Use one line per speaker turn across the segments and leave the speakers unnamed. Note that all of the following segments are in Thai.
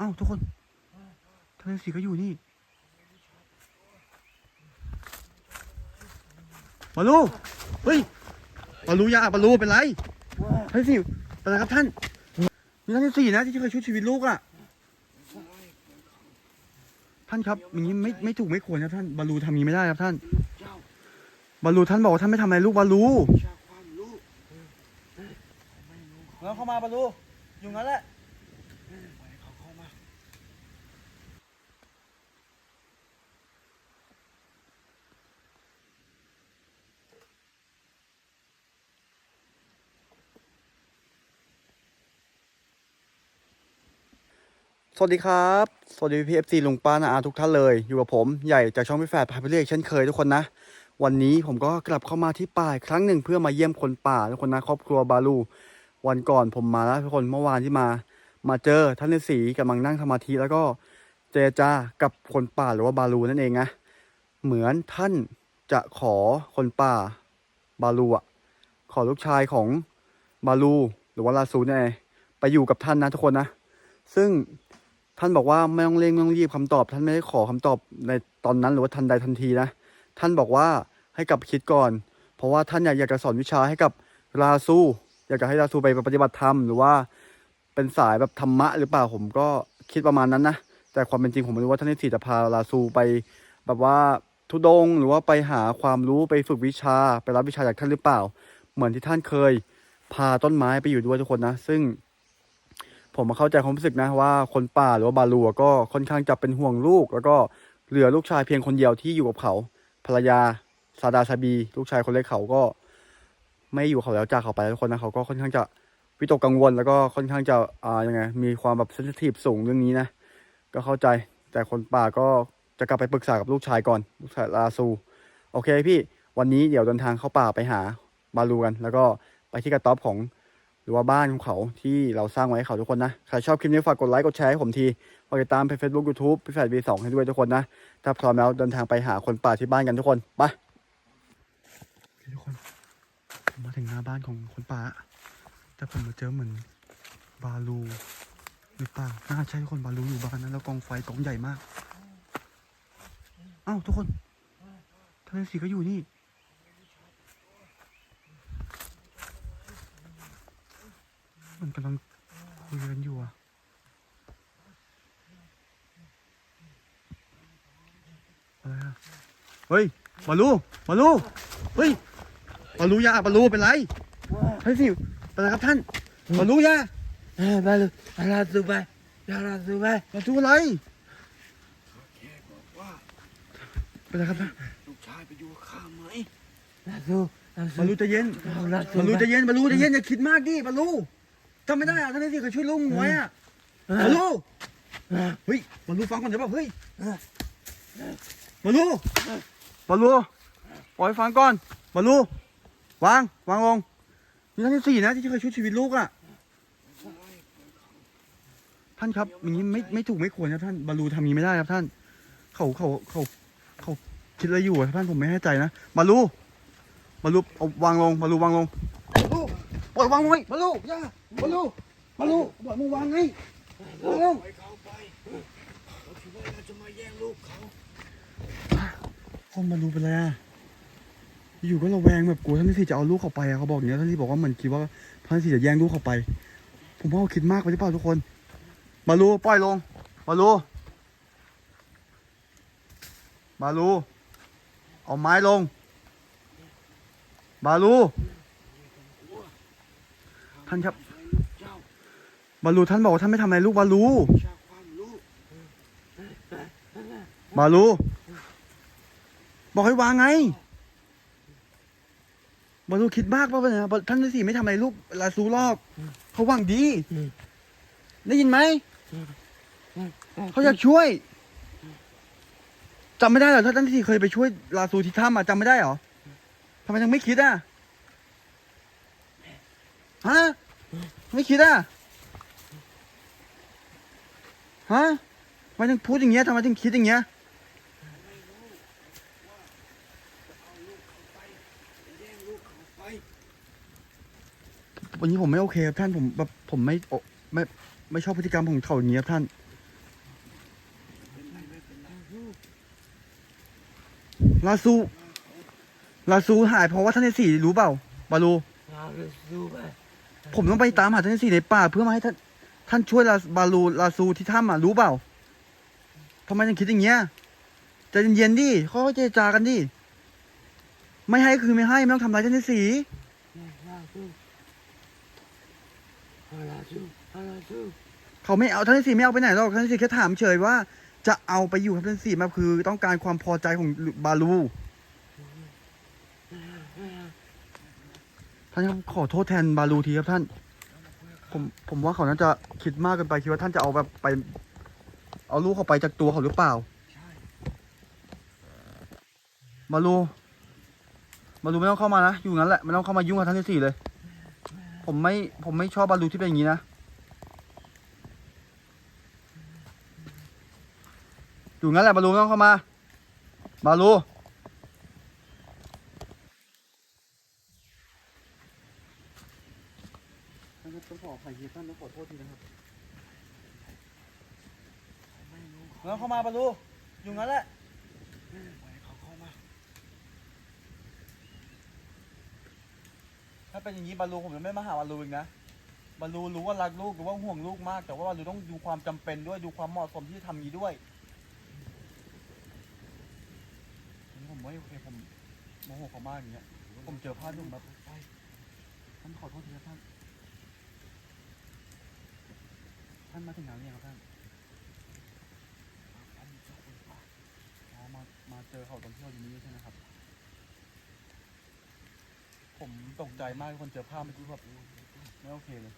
อ้าวทุกคนท่านฤาษีก็อยู่นี่บาลูเฮ้ยบาลูยาบาลูเป็นไรท่านฤาษีเป็นไรครับท่าน มีท่านฤาษีนะที่เคยช่วยชีวิตลูกอะ ท่านครับอย่างนี้ไม่ไม่ถูกไม่ควรครับท่านบาลูทำอย่างนี้ไม่ได้ครับท่านบาลูท่านบอกว่าท่านไม่ทำอะไรลูกบาลู
วิชาความรู้ไม่รู้เขา
แล้วเข้ามาบาลูอยู่งั้นแหละ
ไปเขาเข้ามา
สวัสดีครับ สวัสดีพีเอฟซีลุงป้านาอาทุกท่านเลย อยู่กับผมใหญ่จากช่องพี่แฝดพาไปเรียกเช่นเคยทุกคนนะ วันนี้ผมก็กลับเข้ามาที่ป่าครั้งหนึ่งเพื่อมาเยี่ยมคนป่าทุกคนนะครอบครัวบาลู วันก่อนผมมาแล้วทุกคนเมื่อวานที่มา มาเจอท่านฤาษีกำลังนั่งสมาธิแล้วก็เจรจากับคนป่าหรือว่าบาลูนั่นเองนะเหมือนท่านจะขอคนป่าบาลูอะขอลูกชายของบาลูหรือว่าลาซูเนี่ยไปอยู่กับท่านนะทุกคนนะ ซึ่ง ท่านบอกว่าไม่ต้องเร่งไม่ต้องรีบคำตอบ ท่านไม่ได้ขอคำตอบในตอนนั้นหรือว่าทันใดทันทีนะ ท่านบอกว่าให้กลับคิดก่อน เพราะว่าท่านอยากอยากจะสอนวิชาให้กับราซูอยากจะให้ราซูไปปฏิบัติธรรมหรือว่าเป็นสายแบบธรรมะหรือเปล่าผมก็คิดประมาณนั้นนะแต่ความเป็นจริงผมไม่รู้ว่าท่านนิสิตจะพาราซูไป แบบว่าทุดงหรือว่าไปหาความรู้ไปฝึกวิชาไปรับวิชาจากท่านหรือเปล่า เหมือนที่ท่านเคยพาต้นไม้ไปอยู่ด้วยทุกคนนะ ซึ่ง ผมมาเข้าใจความรู้สึกนะว่าคนป่าหรือว่าบาลูก็ค่อนข้างจะเป็นห่วงลูก แล้วก็เหลือลูกชายเพียงคนเดียวที่อยู่กับเขา ภรรยาซาดาซาบี ลูกชายคนเล็กเขาก็ ไม่อยู่เขาแล้วจากเขาไปแล้วทุกคนนะเขาก็ค่อนข้างจะวิตกกังวล แล้วก็ค่อนข้างจะอ่ายังไงมีความแบบเซนซิทีฟสูงเรื่องนี้นะก็เข้าใจแต่คนป่าก็จะกลับไปปรึกษากับลูกชายก่อนลูกชายลาซู โอเคพี่วันนี้เดี๋ยวเดินทางเข้าป่าไปหาบาลูกัน แล้วก็ไปที่กระต๊อบของ หรือว่าบ้านของเขาที่เราสร้างไว้ให้เขาทุกคนนะ ใครชอบคลิปนี้ฝากกดไลค์กดแชร์ให้ผมทีฝากติดตามเพจเฟซบุ๊กยูทูบพี่แฟดวีสองให้ด้วยทุกคนนะ ถ้าพร้อมแล้วเดินทางไปหาคนป่าที่บ้านกันทุกคนไปทุกคนผมมาถึงหน้าบ้านของคนป่า แต่ผมมาเจอเหมือนบาลูหรือเปล่าน่าใช่ทุกคนบาลูอยู่บ้านนั้นแล้วกองไฟกองใหญ่มากเอ้าทุกคนทะเลสีก็อยู่นี่ มันกำลังคุยกันอยู่อะอะไรอะเฮ้ยบอลลูบอลลูเฮ้ยบอลลูยาบอลลูเป็นไรเฮ้ยสิเป็นไรครับท่านบอลลูยา
เฮ้ยมาเลยมาลาสูไปมาลาสูไป
บอลลูอะไร
แค่บอกว่า
เป็นไรครับท่าน
ลูกชายไปอยู่กับข้าไหมลาสูลา
บ
สู
อลลูใจะเย็น
ลาสู
บอลลูใจะเย็นบอลลูใจะเย็นอย่าคิดมากดิบอลลู จำไม่ได้อะท่านที่เคยช่วยลุงไว้อะบอลลูเฮ้ยบอลลูฟังก่อนเดี๋ยวบอกเฮ้ยบอลลูบอลลูปล่อยฟังก่อนบอลลูวางวางลงนี่ท่านที่สี่นะที่เคยช่วยชีวิตลูกอะท่านครับอย่างนี้ไม่ไม่ถูกไม่ควรครับท่านบอลลูทำอย่างนี้ไม่ได้ครับท่าน เขาเขาเขาเขาคิดอะไรอยู่อะท่านผมไม่แน่ใจนะบอลลูบอลลูเอาวางลงบอลลูวางลงบอลลูปล่อย วางลงไว้บอลลูอย่าบอลลูบอลลูปล่อยมึงวางไงวาลง
ไปเขาไปเราคิดว่าเราจะมาแย่งลูกเขา
คนบอลลูเป็นไรอะอยู่ก็ระแวงแบบกลัวท่านที่จะเอาลูกเขาไปอะเขาบอกอย่างนี้ยท่านที่บอกว่าเหมือนคิดว่าท่านที่จะแย่งลูกเขาไป ผมว่าเขาคิดมากไปหรือเปล่าทุกคนบาลูปล่อยลงบาลูบาลูเอาไม้ลงบาลู ท่านครับบาลูท่านบอกว่าท่านไม่ทำอะไรลูกบาลูบาลู บอกให้วางไงบาลูคิดมากป่ะเนี่ยท่านฤาษีไม่ทำอะไรลูกลาซูลอกเขาหวังดี ได้ยินไหมเขาอยากช่วยจำไม่ได้เหรอถ้าท่านที่เคยไปช่วยลาซูที่ถ้ำอะจำไม่ได้เหรอทำไมยังไม่คิดอะ ฮะ ไม่คิดอะฮะทำไมถึงพูดอย่างเงี้ยทำไมถึงคิดอย่างเงี้ย วันนี้ผมไม่โอเคครับท่านผมแบบผมไม่โอไม่ไม่ชอบพฤติกรรมของเขาอย่างเงี้ยครับท่าน ลาซู ลาซูหายเพราะว่าท่านในสี่รู้เปล่าบาลู
ลาซูไป
ผมต้องไปตามหาท่านสี่ในป่า เพื่อมาให้ท่านท่านช่วยลาบาลูลาซูที่ถ้ำอะรู้เปล่าทำไมถึงคิดอย่างเงี้ยใจเย็นๆดิค่อยๆเจรจากันดิไม่ให้คือไม่ให้ไม่ต้องทำร้ายท่านสี่เขาไม่เอาท่านสี่ไม่เอาไปไหนหรอกท่านสี่แค่ถามเฉยว่า จะเอาไปอยู่กับท่านในสี่มาคือ ต้องการความพอใจของบาลู ท่านครับขอโทษแทนบาลูทีครับท่าน ผมผมว่าเขาน่าจะคิดมากเกินไปคิดว่าท่านจะเอาแบบไป เอาลูกเขาไปจากตัวเขาหรือเปล่า
ใช่
บาลูบาลูไม่ต้องเข้ามานะอยู่งั้นแหละไม่ต้องเข้ามายุ่งกับท่านที่สี่เลย ผมไม่ผมไม่ชอบบาลูที่เป็นอย่างนี้นะอยู่งั้นแหละบาลูไม่ต้องเข้ามาบาลูต้องขออภัย ท่านต้องขอโทษทีนะครับ
ไม่รู้
ไม่ต้เข้ามาบาลูอยู่งั้นแหละ
ปล่อยเขาเข้ามา
ถ้าเป็นอย่างนี้บาลูผมจะไม่มาหาบาลูอีกนะบาลูรู้ว่ารักลูกหรือว่าห่วงลูกมาก แต่ว่าบาลูต้องดูความจำเป็นด้วยดูความเหมาะสมที่จะทำอย่างนี้ด้วยอันนี้ผมไม่โอเคผมโมโหเขามากอย่างเงี้ยผมเจอพลาดนุ่มแบบ
ไป
ท่านขอโทษทีครับท่าน ท่านมาถึงไหนเนี่ยงครับท่าน
อ๋
อมามาเจอเขาตอนที่เราอยู่นี่ใช่ไหมครับ ผมตกใจมากที่คนเจอภาพเมื่อกี้แบบไม่โอเคเลย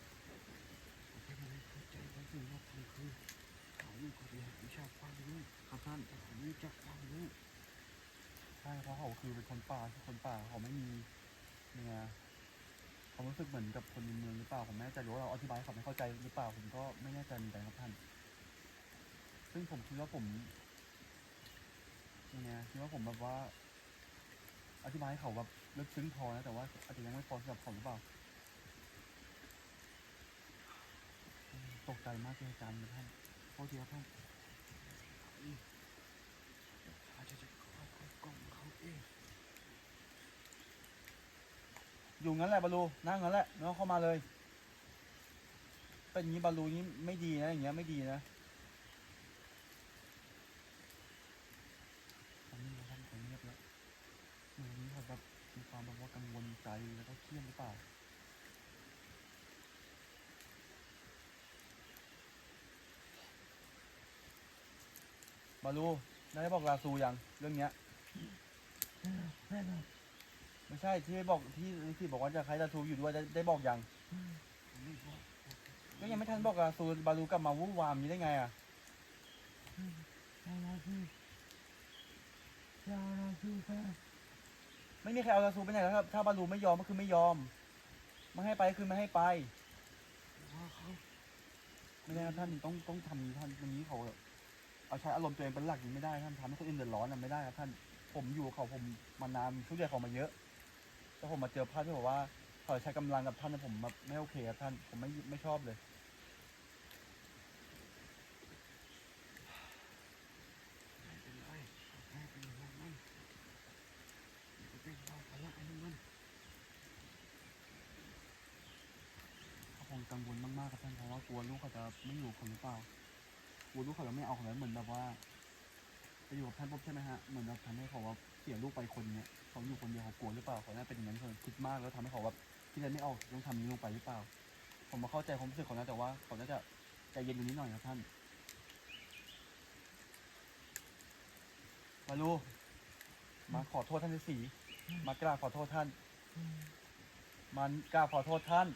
ที่มันเข้าใจว่าสิ่งที่ทำคือเขาอยู่คนเดียวไม่ชอบฟังลูก
ครับท่าน
แต่เขาไม่จับฟังลูก
ใช่เพราะเขาคือเป็นคนป่าคือคนป่าเขาไม่มีเนี่ย ความรู้สึกเหมือนกับคนในเมืองหรือเปล่าผมไม่แน่ใจหรือว่าเราอธิบายให้เขาไม่เข้าใจหรือเปล่าผมก็ไม่แน่ใจเหมือนกันครับท่าน ซึ่งผมคิดว่าผมเนี่ยคิดว่าผมแบบว่า อธิบายให้เขาแบบลึกซึ้งพอนะแต่ว่าอาจจะยังไม่พอสำหรับเขาหรือเปล่าอืมตกใจมากเลยอาจารย์นะท่านโทษทีครับท่าน
เขาจะจะเข้าเข้ากล่องเขาเอง
อยู่งั้นแหละบาลูนั่งงั้นแหละไม่ต้องเข้ามาเลย เป็นอย่างนี้บาลูนี้ไม่ดีนะอย่างเงี้ยไม่ดีนะตอนนี้เราท่านเขาเงียบแล้วเหมือนี้เขาแบบมีความแบบว่ากังวลใจแล้วก็เครียดหรือเปล่าบาลูได้บอกลาซูยังเรื่องเนี้ย ไม่ใช่ที่บอกที่ที่บอกว่าจะใครจะทูอยู่ด้วยได้ได้บอกยัง
ก็
ยังไม่ทันบอกอะซูบาลูกลับมาวู่นวามนี้ได้ไงอะ
ลาสู้ลาสู้ไป
ไม่มีใครเอาลาซูไปไหนแล้วครับ ถ้าบาลูไม่ยอมก็คือไม่ยอมไม่ให้ไปก็คือไม่ให้ไปไม่ได้ครับท่านต้องต้องทำนี้ท่านอย่างนี้เขาเอาใช้อารมณ์ตัวเองเป็นหลักย่างนี้ไม่ได้ท่านทำให้คนอื่นเดือดร้อนอะไม่ได้ครับท่านผมอยู่เขาผมมานานทุกอย่างเขามาเยอะ แต่ผมมาเจอภาพที่บอกว่าขาใช้กำลังกับท่านนะผมแบบไม่โอเคครับท่านผมไม่ไม่ชอบเลย
เป็นไรแม่เป็นห่วงมันจะเป็นเราพละให้มัน
เขาคงกังวลมากๆครับท่านเพราะว่ากลัวลูกเขาจะไม่อยู่คนหรือเปล่ากลัวลูกเขาจะไม่เอาเขาแล้วเหมือนแบบว่าไปอยู่กับท่านปุ๊บใช่ไหมฮะเหมือนแบบทำให้เขาว่าเสียลูกไปคนเนี้ย เขาอยู่คนเดียวเขากลัวหรือเปล่าเขาน่าเป็นอย่างนั้นเขาคิดมากแล้วทำให้เขาแบบคิดอะไรไม่ออกต้องทำนี้ลงไปหรือเปล่า ผมมาเข้าใจความรู้สึกเขานะแต่ว่าเขาน่าจะใจเย็นกว่นี้หน่อยครับท่านมาลูมาขอโทษท่านฤาษีมากราบขอโทษท่าน มันกราบขอโทษท่าน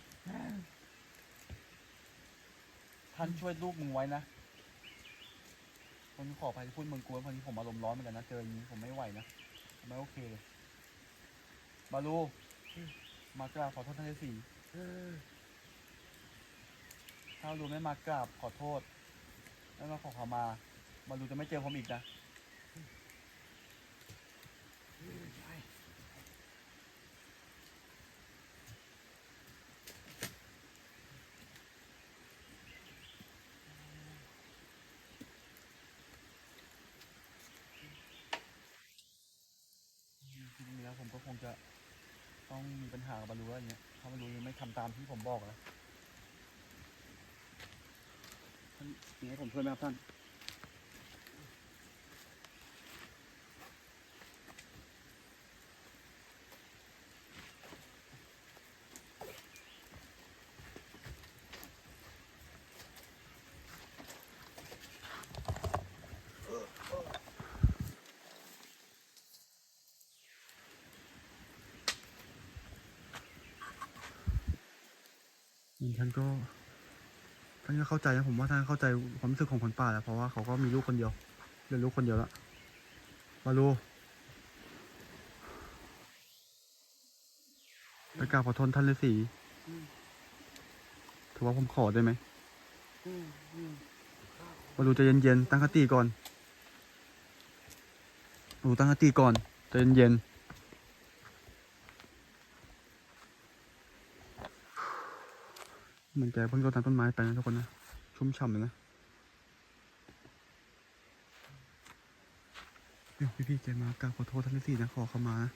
ท่านช่วยลูกมึงไว้นะวันขออภัยที่พูดมึงกวนวันนี้ผมอารมณ์ร้อนเหมือนกันนะเจออย่างนี้ผมไม่ไหวนะไม่โอเคเลย บาลูมากราบขอโทษท่านฤาษีถ้าบาลูไม่มากราบขอโทษแล้วมาขอขมาบาลูจะไม่เจอผมอีกนะ
ใช่
ต้องมีปัญหากับบาลูอะไรเงี้ยถ้าบาลูยังไม่ทำตามที่ผมบอกนะท่านมีให้ผมช่วยไหมครับท่าน ท่านก็ท่านก็เข้าใจนะผมว่าท่านเข้าใจความรู้สึกของคนป่าแล้วเพราะว่าเขาก็มีลูกคนเดียวเหลือลูกคนเดียวล้วบาลูไปกราบขอโทษท่านฤาษีถือว่าผมขอได้ไหม
มาขอบา
ลูใจะเย็นๆตั้งสติก่อนบาลูตั้งสติก่อนใจเย็นๆ เหมือนแกเพิ่งรดน้ำต้นไม้ไปนะทุกคนนะ ชุ่มฉ่ำเลยนะเดี๋ยวพี่แกมากราบขอโทษท่านฤาษีนะขอเข้ามานะ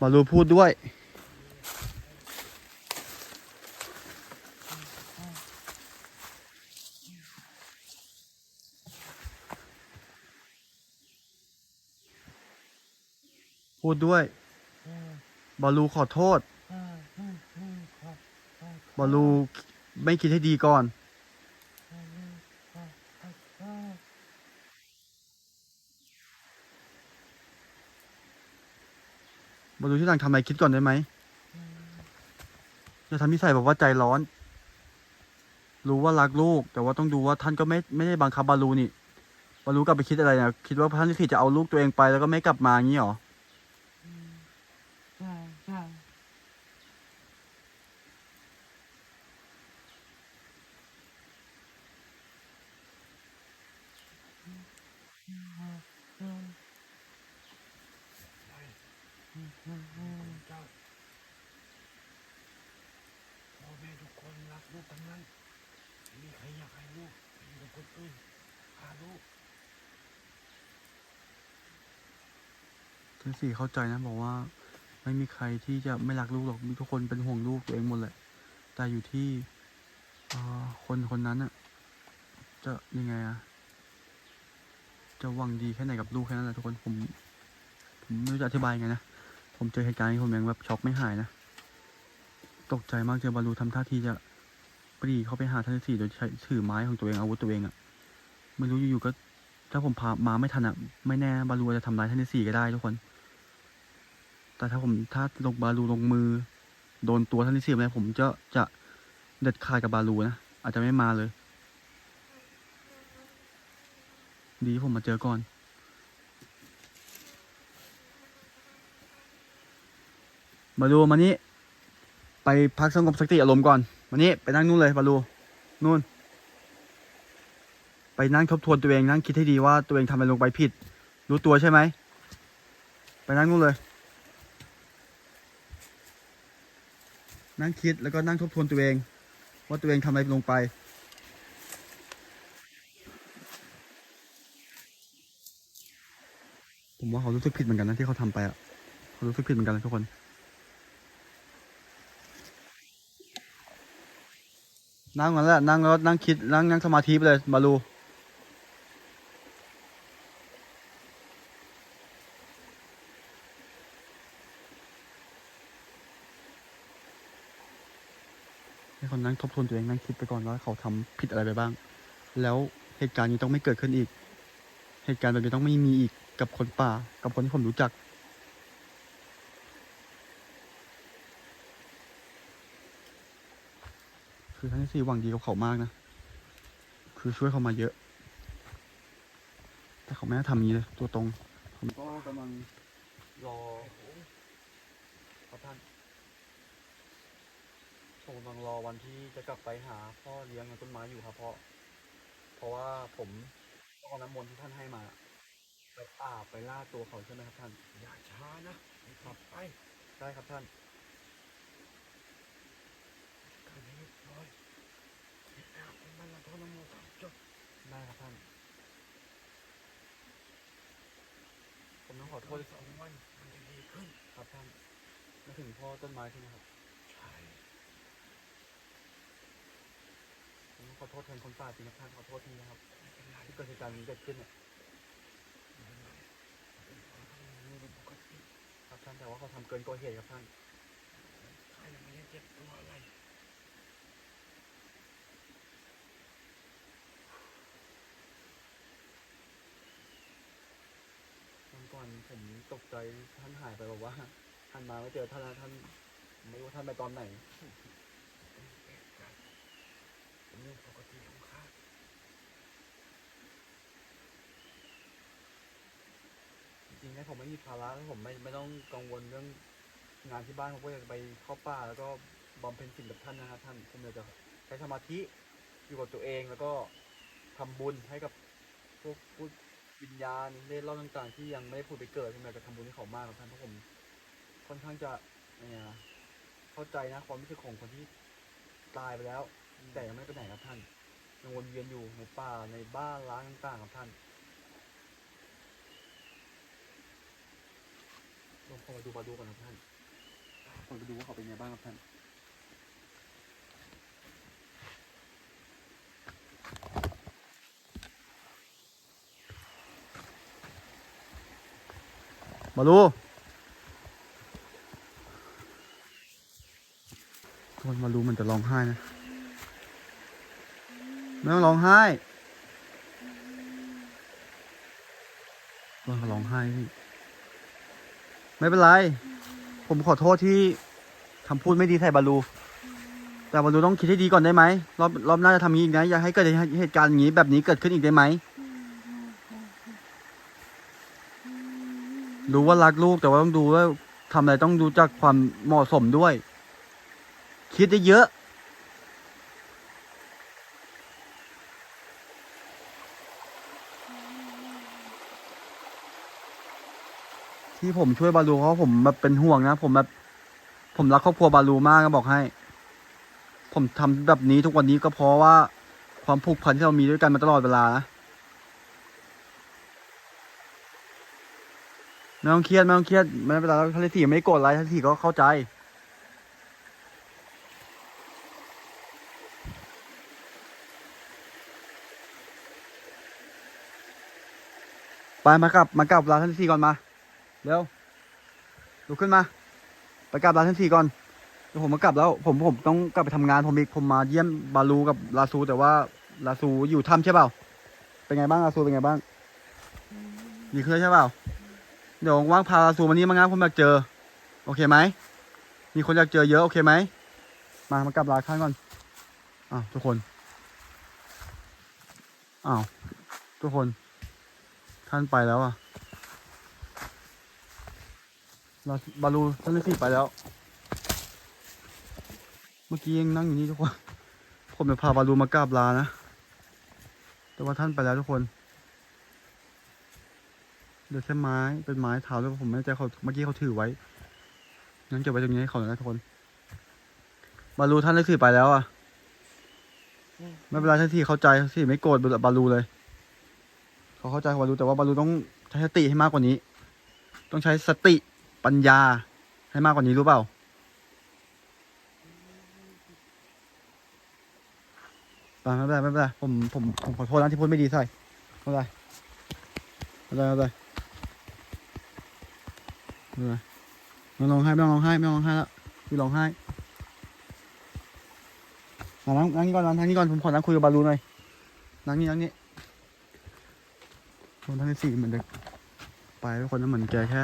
บาลูพูดด้วยพูดด้วย บาลูขอโทษ
อืมอืมอืมครับครับ
บาลูไม่คิดให้ดีก่อน
บอ
ลูที่หลังทำอะไรคิดก่อนได้ไหม
อืม
อย่าทำนิสัยแบบว่าใจร้อน รู้ว่ารักลูก แต่ว่าต้องดูว่าท่านก็ไม่ไม่ได้บังคับบาลูนี่บาลูกลับไปคิดอะไรนะคิดว่าท่านฤาษีจะเอาลูกตัวเองไปแล้วก็ไม่กลับมาอย่างนี้หรอ
มใช่ใช่ เจ้าพ่อแม่ทุกคนรักลูกทั้งนั้นไม่มีใครอยากให้ลูกไปอยู่กับคนอื่นพาลูก
ท่เข้าใจนะบอกว่าไม่มีใครที่จะไม่รักลูกหรอกทุกคนเป็นห่วงลูกตัวเองหมดแหละแต่อยู่ที่อคนคนนั้นอะจะยังไงอะจะหวังดีแค่ไหนกับลูกแค่นั้นแหละทุกคนผมผมไม่รู้จะอธิบายยังไงนะผมเจอเหตุการณ์นี้ผมยังแบบช็อกไม่หายนะตกใจมากเจอบาลูทำท่าทีจะปรีเข้าไปหาท่านฤาษีโดยใช้ถือไม้ของตัวเองอาวุธตัวเองอะไม่รู้อยู่ๆก็ถ้าผมพามาไม่ทันอะไม่แน่บาลูอาจจะทำร้ายท่านฤาษีก็ได้ทุกคน แต่ถ้าผมถ้าลงบาลูลงมือ โดนตัวท่านฤาษีอะไรผมจะจะเด็ดขาดกับบาลูนะอาจจะไม่มาเลย ดีผมมาเจอก่อน บาลูมานี่ไปพักสงบสติอารมณ์ก่อนมานี่ไปนั่งนู่นเลยบาลูนู่น ไปนั่งทบทวนตัวเองนั่งคิดให้ดีว่าตัวเองทำอะไรลงไปผิด รู้ตัวใช่ไหม ไปนั่งนู่นเลย นั่งคิดแล้วก็นั่งทบทวนตัวเอง ว่าตัวเองทำอะไรลงไป ผมว่าเขารู้สึกผิดเหมือนกันนะที่เขาทำไปอะเขารู้สึกผิดเหมือนกันนะทุกคนนั่งกันแหละนั่งแล้วนั่งคิดนั่งนั่งสมาธิไปเลยบาลู ให้เขานั่งทบทวนตัวเองนั่งคิดไปก่อนว่าเขาทำผิดอะไรไปบ้าง แล้วเหตุการณ์นี้ต้องไม่เกิดขึ้นอีก เหตุการณ์แบบนี้ต้องไม่มีอีกกับคนป่า กับคนที่ผมรู้จัก คือท่านที่สี่หวังดีกับเขามากนะ คือช่วยเขามาเยอะ แต่เขาไม่ได้ทำนี้เลย ตัวตรงผมก็กำลังรอครับท่าน ผมกำลังรอวันที่จะกลับไปหาพ่อเลี้ยงในต้นไม้อยู่ครับพ่อเพราะว่าผมต้องเอาน้ำมนต์ที่ท่านให้มาไปอาบไปล่าตัวเขาใช่ไหมครับท่าน
อย่าช้านะให้ขับไป
ได้ครับท่าน
ข้าเรียบร้อยให้อาบให้มันละทนโมสามจบ
ได้ครับท่านษ
สองวันมันจะดีขึ้น
ครับท่านมาถึงพ่อต้นไม้ใช่ไหมครับ
ใช่
ผมข อโทษแทนคนป่าจริงครับท่านขอโทษทีนะครับ
ไม่เป็นไร
ที่เกิดเหตุการณ์นี้เกิดขึ้นเนี่ย
ไม่เป็นไรเป็นคนทำงานเป็นปกติ
ครับท่านแต่ว่าเขาทำเกินกว่าเหตุครับท่าน
ข้ายังไม่ได้เจ็บตัวอะไร
วันก่อนผมตกใจท่านหายไปบอกว่าท่านมาไม่เจอท่านแล้วท่านไม่รู้ว่าท่านไปตอนไหน
เป็นเหตุการณ์ เรื่องปกติของข้า
จริงๆนะผมไม่มีภาระแล้วผมไม่ไม่ต้องกังวลเรื่องงานที่บ้านผมก็อยากจะไปเข้าป่า แล้วก็บำเพ็ญสิ่งกับท่านนะครับท่านผมอยากจะใช้สมาธิอยู่กับตัวเองแล้วก็ทำบุญให้กับพวกผู้วิญญาณเล่ร่อนต่างๆ ที่ยังไม่ได้ผุดไปเกิดผมอยากจะทำบุญให้เขามากครับท่านเพราะผมค่อนข้างจะเนี่ยเข้าใจนะความรู้สึกของคนที่ตายไปแล้ว แต่ยังไม่ไปไหนครับท่านยังวนเวียนอยู่ในป่าในบ้านร้างต่างๆครับท่านลองเข้าไปดูมาดูก่อนครับท่านลองไปดูว่าเขาเป็นไงบ้างครับท่านมาลูทุกคนมาลูมันจะร้องไห้นะ ไม่ต้องร้องไห้มันก็ร้องไห้พี่ ไม่เป็นไร ผมขอโทษที่คำพูดไม่ดีใส่บาลู แต่บาลูต้องคิดให้ดีก่อนได้ไหมรอบรอบหน้าจะทำอย่างนี้อีกนะ อย่าให้เกิดเหตุการณ์อย่างนี้แบบนี้เกิดขึ้นอีกได้ไหม รู้ว่ารักลูกแต่ว่าต้องดูว่าทำอะไรต้องดูจากความเหมาะสมด้วย คิดได้เยอะ ที่ผมช่วยบาลูเพราะผมแบบเป็นห่วงนะผมแบบผมรักครอบครัวบาลูมากก็บอกให้ ผมทำแบบนี้ทุกวันนี้ก็เพราะว่าความผูกพันที่เรามีด้วยกันมาตลอดเวลานะไม่ต้องเครียดไม่ต้องเครียดไม่เป็นไรแล้วทะเลสีไม่ได้โกรธอะไรทะเลสีก็เข้าใจไปมากลับมากลับร้าทันทีก่อนมา เร็วลุกขึ้นมา ไปกลับร้านทันทีก่อนเดี๋ยวผมมากลับแล้ว ผมผมต้องกลับไปทำงานผมอีกผมมาเยี่ยมบาลูกับลาซู แต่ว่าลาซูอยู่ถ้ำใช่เปล่า เป็นไงบ้างลาซูเป็นไงบ้างดีขึ้นแล้วใช่เปล่า เดี๋ยวว่างพาลาซูมานี่มางานผมอยากเจอ โอเคไหม มีคนอยากเจอเยอะโอเคไหม มามากลับลาข้างก่อน อ้าวทุกคน อ้าวทุกคน ท่านไปแล้วอะ ลาบาลูท่านฤาษีไปแล้ว เมื่อกี้ยังนั่งอยู่นี่ทุกคน ผมจะพาบาลูมากราบลานะ แต่ว่าท่านไปแล้วทุกคนเหลือแค่ไม้เป็นไม้เท้าด้วยผมไม่แน่ใจเขาเมื่อกี้เขาถือไว้ งั้นเก็บไว้ตรงนี้ให้เขาหน่อยนะทุกคน บาลูท่านได้ถือไปแล้วอะ ไม่เป็นไรท่านที่เข้าใจท่านที่ไม่โกรธบาลูเลย เขาเข้าใจบาลูแต่ว่าบาลูต้องใช้สติให้มากกว่านี้ ต้องใช้สติ ปัญญาให้มากกว่านี้รู้เปล่าไปไม่เป็นไรไม่เป็นไรผมผมผมขอโทษนะที่พูดไม่ดีใส่ไม่เป็นไรไม่เป็นไรไม่เป็นไรเออไม่ร้องไห้ไม่ต้องร้องไห้ไม่ต้องร้องไห้แล้วพี่ร้องไห้มานั่งนั่งนี่ก่อนนั่งนี่ก่อนผมขอนั่งคุยกับบาลูหน่อยนั่งนี่นั่งนี่คนทั้งที่สี่เหมือนเด็กไปทุกคนนั้นเหมือนแกแค่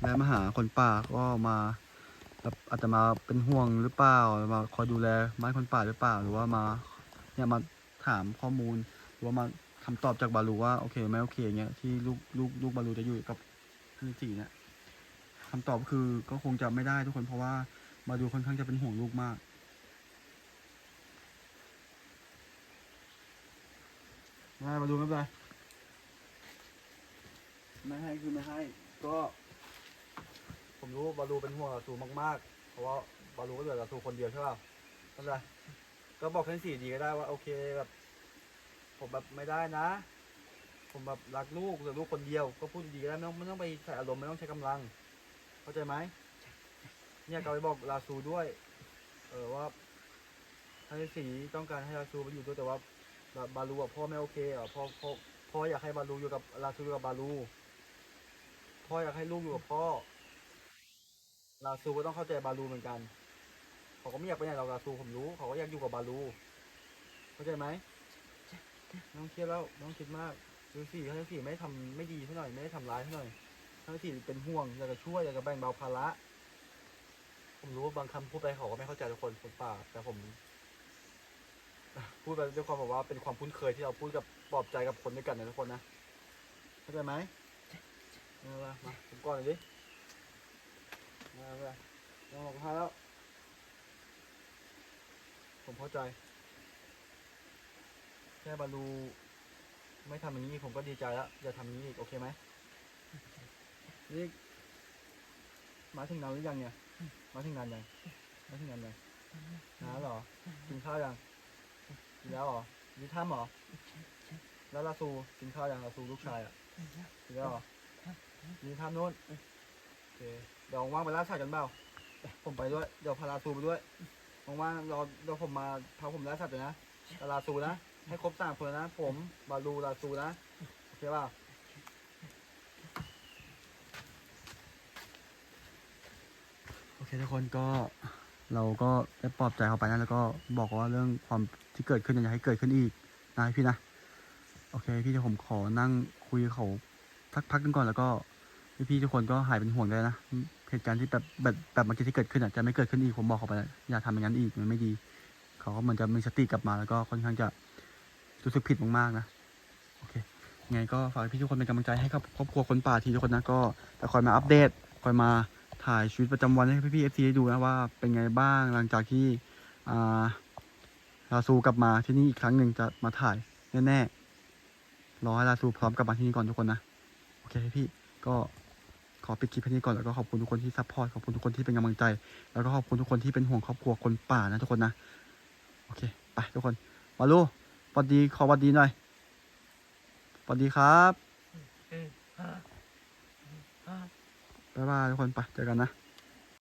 แวะมาหาคนป่าก็มาแบบอาจจะมาเป็นห่วงหรือเปล่ามาคอยดูแลบ้านคนป่าหรือเปล่าหรือว่ามาเนี่ยมาถามข้อมูลหรือว่ามาคำตอบจากบาลูว่าโอเคไหมโอเคอย่างเงี้ยที่ลูกลูกลูกบาลูจะอยู่กับท่านที่สี่เนี่ยคำตอบคือก็คงจะไม่ได้ทุกคนเพราะว่ามาดูค่อนข้างจะเป็นห่วงลูกมากไม่มาดูไม่เป็นไรไม่ให้คือไม่ให้ ก็ ผมรู้บาลูเป็นห่วงลาซูมากๆ เพราะว่าบาลูก็เหลือลาซูคนเดียวใช่ป่ะไม่เป็นไรก็บอกท่านสี่ดีก็ได้ว่า โอเคแบบ ผมแบบไม่ได้นะ ผมแบบรักลูกเหลือลูกคนเดียว ก็พูดดีก็ได้ไม่ต้องไม่ต้องไปใส่อารมณ์ไม่ต้องใช้กำลัง เข้าใจไหมเนี่ยก็ไปบอกลาซูด้วย เออว่าท่านฤาษีต้องการให้ลาซูไปอยู่ด้วยแต่ว่าแบบบาลูอะพ่อไม่โอเคอะพ่อพ่อพ่ออยากให้บาลูอยู่กับลาซูอยู่กับบาลู พ่ออยากให้ลูกอยู่กับพ่อ ลาซูก็ต้องเข้าใจบาลูเหมือนกัน เขาก็ไม่อยากไปไหนหรอกลาซูผมรู้ เขาก็อยากอยู่กับบาลู เข้าใจไหมไม่ต้องเครียดแล้วไม่ต้องคิดมากฤาษีท่านฤาษีไม่ได้ทำไม่ดีเท่าหน่อย ไม่ได้ทำร้ายเท่าหน่อยท่านฤาษีเป็นห่วงอยากจะช่วยอยากจะแบ่งเบาภาระ ผมรู้ว่าบางคำพูดไปเขาก็ไม่เข้าใจทุกคนคนป่า แต่ผมพูดไปด้วยความแบบว่าเป็นความคุ้นเคยที่เราพูดกับปลอบใจกับคนด้วยกันนะทุกคนนะเข้าใจไหม มามามาผมก่อนเลยดิมาไปลองออกมาแล้ว ผมเข้าใจ แค่บาลูไม่ทำอย่างนี้ผมก็ดีใจแล้วอย่าทำอย่างนี้อีกโอเคไหมนี่มาถึงนานหรือยังเนี่ย มาถึงนานยังมาถึงนานยังนานเหรอกินข้าวยังกินแล้วเหรอนี่ถ้ำเหรอแล้วลาซูกินข้าวยังลาซูลูกชายอะกินแล้วเหรอ นี่ถ้ำนู้นโอเคเดี๋ยวว่างไปล่าสัตว์กันเปล่าผมไปด้วยเดี๋ยวพาลาซูไปด้วยว่างๆรอเดี๋ยวผมมาพาผมล่าสัตว์เลยนะกับลาซูนะให้ครบสามคนนะ ผมบาลูลาซูนะโอเคเปล่าโอเคทุกคนก็เราก็ได้ปลอบใจเขาไปนะแล้วก็บอกว่าเรื่องความที่เกิดขึ้นอย่าให้เกิดขึ้นอีกนะพี่นะ โอเค พี่เดี๋ยวผมขอนั่งคุยเขาสักพักหนึงก่อนแล้วก็ พี่ๆทุกคนก็หายเป็นห่วงเลยนะเหตุการณ์ที่แบบแบบแบบเมื่อกี้ที่เกิดขึ้นอะจะไม่เกิดขึ้นอีกผมบอกเขาไปแล้วอย่าทำอย่างนั้นอีกมันไม่ดี เขาก็เหมือนจะมีสติกลับมาแล้วก็ค่อนข้างจะรู้สึกผิดมากๆนะโอเคไงก็ฝากพี่ทุกคนเป็นกำลังใจให้กับครอบครัวคนป่าทีทุกคนนะก็จะคอยมาอัปเดตคอยมาถ่ายชีวิตประจำวันให้พี่ๆเอฟซีได้ดูนะว่าเป็นไงบ้างหลังจากที่อ่าลาซูกลับมาที่นี่อีกครั้งหนึ่งจะมาถ่ายแน่ๆรอให้ลาซูพร้อมกลับมาที่นี่ก่อนทุกคนนะโอเคพี่ก็ ขอปิดคลิปแค่นี้ก่อนแล้วก็ขอบคุณทุกคนที่ซัพพอร์ตขอบคุณทุกคนที่เป็นกำลังใจ แล้วก็ขอบคุณทุกคนที่เป็นห่วงครอบครัวคนป่านะทุกคนนะโอเคไปทุกคนมาลูสวัสดีขอสวัสดีหน่อยสวัสดีครับ
เออฮะฮะ
บ๊ายบายทุกคนไปเจอกันนะ